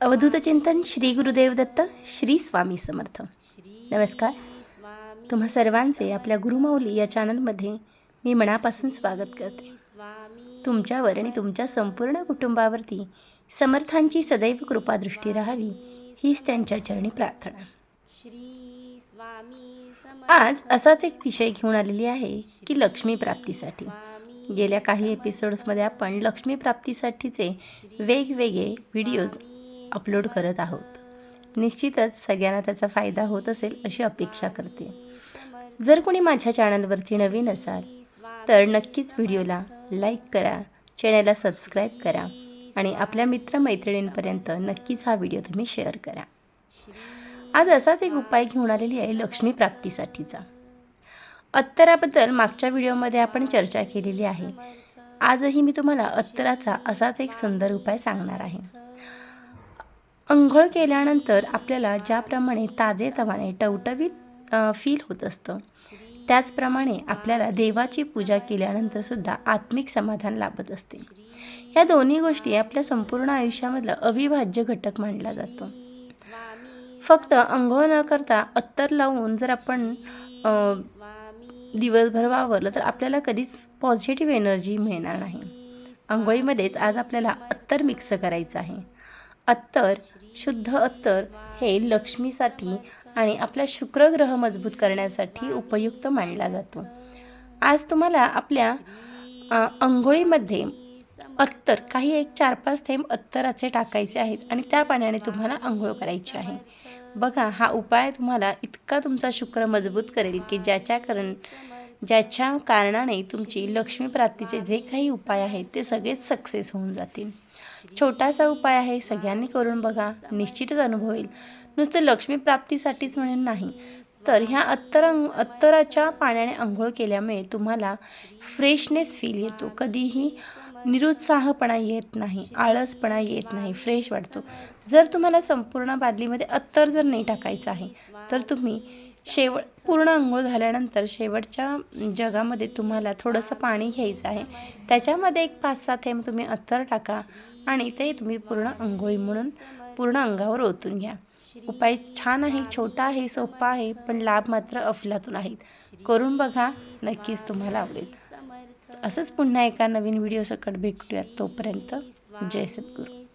अवधूत चिंतन श्री गुरुदेव दत्त श्री स्वामी समर्थ. नमस्कार. तुम्हा सर्वांचे आपल्या गुरुमाऊली या चॅनलमध्ये मी मनापासून स्वागत करते. तुमच्यावर आणि तुमच्या संपूर्ण कुटुंबावरती समर्थांची सदैव कृपादृष्टी राहावी हीच त्यांच्या चरणी प्रार्थना. आज असाच एक विषय घेऊन आलेली आहे की लक्ष्मी प्राप्तीसाठी. गेल्या काही एपिसोड्समध्ये आपण लक्ष्मी प्राप्तीसाठीचे वेगवेगळे व्हिडिओज अपलोड करत आहोत. निश्चितच सगळ्यांना त्याचा फायदा होत असेल अशी अपेक्षा करते. जर कोणी माझ्या चॅनलवरती नवीन असाल तर नक्कीच व्हिडिओला लाईक करा चॅनलला सबस्क्राईब करा आणि आपल्या मित्रमैत्रिणींपर्यंत नक्कीच हा व्हिडिओ तुम्ही शेअर करा. आज असाच एक उपाय घेऊन आलेली आहे लक्ष्मी प्राप्तीसाठीचा. अत्तराबद्दल मागच्या व्हिडिओमध्ये आपण चर्चा केलेली आहे. आजही मी तुम्हाला अत्तराचा असाच एक सुंदर उपाय सांगणार आहे. अंघोळ केल्यानंतर आपल्याला ज्याप्रमाणे ताजे तवाने टवटवीत फील होत असतं त्याचप्रमाणे आपल्याला देवाची पूजा केल्यानंतर सुद्धा आत्मिक समाधान लाभत असते. या दोन्ही गोष्टी आपल्या संपूर्ण आयुष्यामधला अविभाज्य घटक मानला जातो. फक्त अंघोळ न करता अत्तर लावून जर आपण दिवसभर वावरलं तर आपल्याला कधीच पॉझिटिव्ह एनर्जी मिळणार नाही. आंघोळीमध्येच आज आपल्याला अत्तर मिक्स करायचं आहे. अत्तर शुद्ध अत्तर हे लक्ष्मीसाठी आणि आपला शुक्रग्रह मजबूत करण्यासाठी उपयुक्त मानला जातो. आज तुम्हाला आपल्या आंघोळीमध्ये अंघोळीमध्ये अत्तर काही एक चार पाच थेंब अत्तराचे टाकायचे आहेत आणि त्या पाण्याने तुम्हाला आंघोळ करायची आहे. बघा हा उपाय तुम्हाला इतका तुमचा शुक्र मजबूत करेल की ज्याच्या कारण ज्याच्या कारणाने तुमची लक्ष्मी प्राप्तीचे जे काही उपाय आहेत ते सगळेच सक्सेस होऊन जातील. छोटासा उपाय आहे सगळ्यांनी करून बघा निश्चितच अनुभव येईल. नुसतं लक्ष्मी प्राप्तीसाठीच म्हणून नाही तर ह्या अत्तर अत्तराच्या पाण्याने आंघोळ केल्यामुळे तुम्हाला फ्रेशनेस फील येतो. कधीही निरुत्साहपणा येत नाही आळसपणा येत नाही फ्रेश वाटतो. जर तुम्हाला संपूर्ण बादलीमध्ये अत्तर जर नाही टाकायचं आहे तर तुम्ही शेवट पूर्ण आंघोळ झाल्यानंतर शेवटच्या जगामध्ये तुम्हाला थोडंसं पाणी घ्यायचं आहे. त्याच्यामध्ये एक पाच सात थेंब तुम्ही अत्तर टाका आणि ते तुम्ही पूर्ण आंघोळी म्हणून पूर्ण अंगावर ओतून घ्या. उपाय छान आहे छोटा आहे सोपा आहे पण लाभ मात्र अफलातून आहेत. करून बघा नक्कीच तुम्हाला आवडेल. असंच पुन्हा एका नवीन व्हिडिओ सकट भेटूयात तोपर्यंत. जय सद्गुरू.